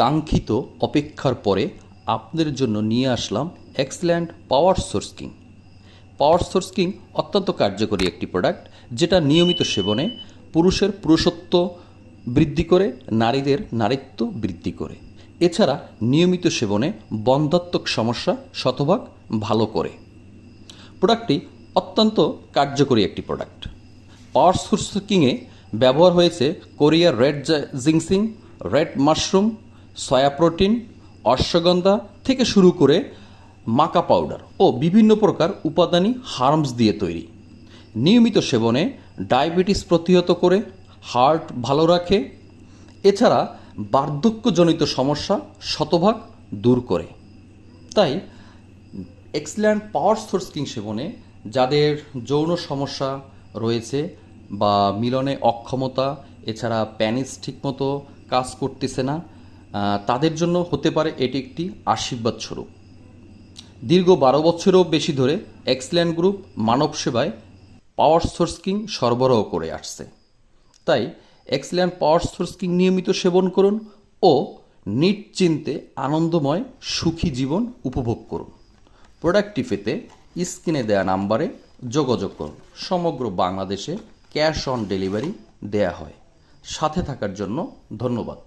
কাঙ্ক্ষিত অপেক্ষার পরে আপনাদের জন্য নিয়ে আসলাম এক্সল্যান্ড power source king power source king অত্যন্ত কার্যকরী একটি প্রোডাক্ট যেটা নিয়মিত সেবনে পুরুষের পুরুষত্ব বৃদ্ধি করে, নারীদের নারীত্ব বৃদ্ধি করে। এছাড়া নিয়মিত সেবনে বন্ধাত্মক সমস্যা শতভাগ ভালো করে। প্রোডাক্টটি অত্যন্ত কার্যকরী একটি প্রোডাক্ট পাওয়ার সোর্স কিংয়ে ব্যবহার হয়েছে কোরিয়ার red ginseng, red mushroom soya protein, ashwagandha থেকে শুরু করে মাকা পাউডার ও বিভিন্ন প্রকার উপাদানই হার্মস দিয়ে তৈরি। নিয়মিত সেবনে ডায়াবেটিস প্রতিহত করে, হার্ট ভালো রাখে। এছাড়া বার্ধক্যজনিত সমস্যা শতভাগ দূর করে। তাই এক্সিলেন্ট পাওয়ার সোর্স কিং সেবনে যাদের যৌন সমস্যা রয়েছে বা মিলনে অক্ষমতা, এছাড়া প্যানিস ঠিকমতো কাজ করতেছে না তাদের জন্য হতে পারে এটি একটি আশীর্বাদ স্বরূপ। দীর্ঘ বারো বছরেরও বেশি ধরে এক্সিলেন্ট গ্রুপ মানব সেবায় পাওয়ার সোর্স কিং সরবরাহ করে আসছে। তাই এক্সিলেন্ট পাওয়ার সোর্স কিং নিয়মিত সেবন করুন ও নিশ্চিন্তে আনন্দময় সুখী জীবন উপভোগ করুন। প্রোডাক্টটি পেতে স্ক্রিনে দেওয়া নাম্বারে যোগাযোগ করুন। সমগ্র বাংলাদেশে ক্যাশ অন ডেলিভারি দেয়া হয়। সাথে থাকার জন্য ধন্যবাদ।